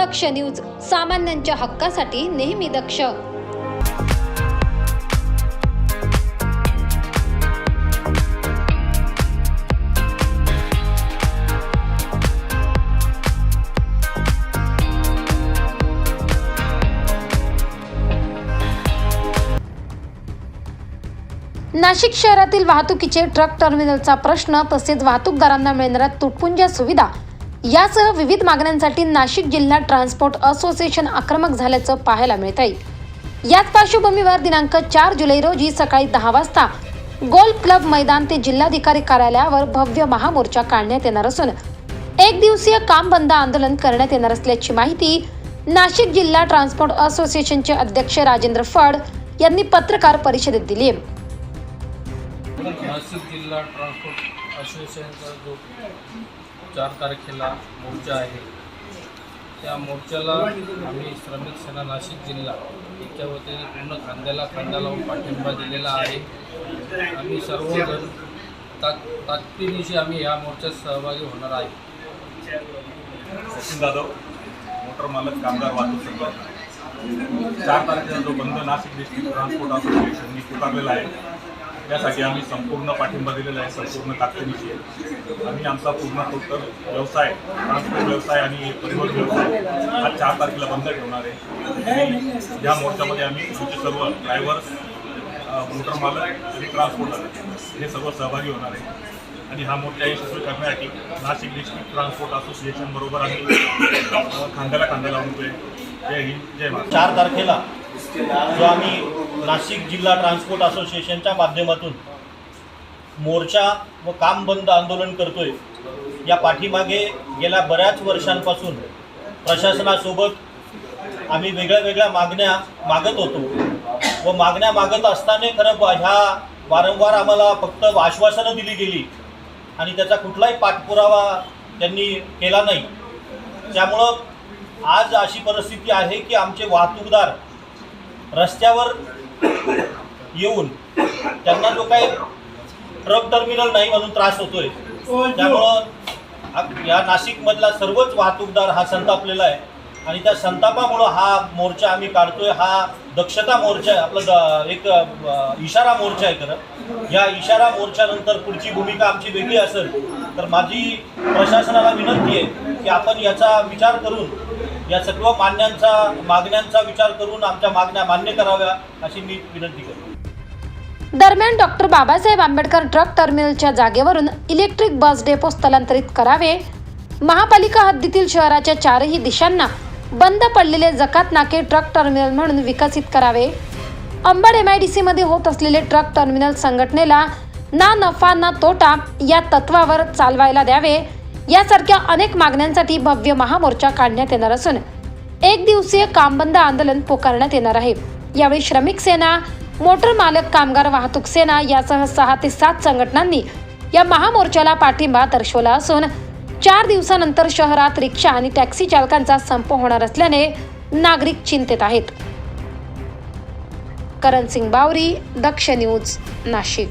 दक्ष news सामान्यांच्या हक्कासाठी नेहमी दक्ष. नाशिक शहरातील वाहतुकीचे ट्रक टर्मिनलचा प्रश्न तसेच वाहतूकदारांना मिळणाऱ्या तुटपुंज्या सुविधा यासह विविध मागण्यांसाठी नाशिक जिल्हा ट्रान्सपोर्ट असोसिएशन आक्रमक झाल्याचं पाहायला मिळत आहे. याच पार्श्वभूमीवर दिनांक चार जुलै रोजी सकाळी दहा वाजता गोल्फ क्लब मैदान ते जिल्हाधिकारी कार्यालयावर भव्य महामोर्चा काढण्यात येणार असून एक दिवसीय काम बंद आंदोलन करण्यात येणार असल्याची माहिती नाशिक जिल्हा ट्रान्सपोर्ट असोसिएशनचे अध्यक्ष राजेंद्र फड यांनी पत्रकार परिषदेत दिली आहे. नाशिक जिल्हा ट्रान्सपोर्ट असोसिएशनचा जो चार तारखेला मोर्चा आहे. त्या मोर्चाला आम्ही श्रमिक सेना नाशिक जिल्हा याच्या वतीने पूर्ण खांद्याला खांदा लावून पाठिंबा दिलेला आहे. आम्ही सर्वजण ताक ताकदीनिशी आम्ही या मोर्चात सहभागी होणार आहे. सचिन जाधव मोटर मालक कामगार वाहतूक संघ चार तारखेला जो बंद नाशिक डिस्ट्रिक्ट ट्रान्सपोर्ट असोसिएशननी पुकारलेला आहे त्यासाठी आम्ही संपूर्ण पाठिंबा दिलेला आहे संपूर्ण ताकदीनिशी आम्ही आमचा पूर्ण टोटल व्यवसाय ट्रान्सपोर्ट व्यवसाय आणि परिवहन व्यवसाय हा चार तारखेला बंद ठेवणार आहे. या मोर्चामध्ये आम्ही आमचे सर्व ड्रायव्हर्स मोटर मालक आणि ट्रान्सपोर्टर हे सर्व सहभागी होणार आहे. आणि हा मोर्चा यशस्वी करण्यासाठी नाशिक डिस्ट्रिक्ट ट्रान्सपोर्ट असोसिएशनबरोबर आम्ही खांद्याला खांदा लावून जय हिंद जय महाराज चार तारखेला जो आम्ही नाशिक जिल्हा ट्रान्सपोर्ट असोसिएशनच्या माध्यमातून मोर्चा व काम बंद आंदोलन करतोय. या पाठीमागे गेल्या बऱ्याच वर्षांपासून प्रशासनासोबत आम्ही वेगळ्या वेगळ्या मागण्या मागत होतो. व मागण्या मागत असताना खरं ह्या वारंवार आम्हाला फक्त आश्वासनं दिली गेली आणि त्याचा कुठलाही पाठपुरावा त्यांनी केला नाही. त्यामुळं आज अशी परिस्थिती आहे की आमचे वाहतूकदार रस्त्यावर येऊन त्यांना जो काही ट्रक टर्मिनल नाही म्हणून त्रास होतोय त्यामुळं या नाशिकमधला सर्वच वाहतूकदार हा संतापलेला आहे. आणि त्या संतापामुळं हा मोर्चा आम्ही काढतोय. हा दक्षता मोर्चा आहे आपला एक इशारा मोर्चा आहे खरं. या इशारा मोर्चानंतर पुढची भूमिका आमची वेगळी असेल तर माझी प्रशासनाला विनंती आहे की आपण याचा विचार करून या सर्व मान्यांचा मागण्यांचा विचार करून आमच्या मागण्या मान्य कराव्या अशी मी विनंती करतो. दरम्यान डॉक्टर बाबासाहेब आंबेडकर ट्रक टर्मिनलच्या जागेवरून इलेक्ट्रिक बस डेपो स्थलांतरित करावे. महापालिका हद्दीतील शहराच्या चारही दिशांना बंद पडलेले जकात नाके ट्रक टर्मिनल म्हणून विकसित करावे. अंबड एम आय डी सीमध्ये होत असलेले ट्रक टर्मिनल संघटनेला ना नफा ना तोटा या तत्वावर चालवायला द्यावे. यासारख्या अनेक मागण्यांसाठी भव्य महामोर्चा काढण्यात येणार असून एक दिवसीय कामबंद आंदोलन पुकारण्यात येणार आहे. यावेळी श्रमिक सेना मोटर मालक कामगार वाहतूक सेना यासह सहा ते सात संघटनांनी या महामोर्चाला पाठिंबा दर्शवला असून चार दिवसानंतर शहरात रिक्षा आणि टॅक्सी चालकांचा संप होणार असल्याने नागरिक चिंतेत आहेत. करण सिंग बावरी दक्ष न्यूज नाशिक.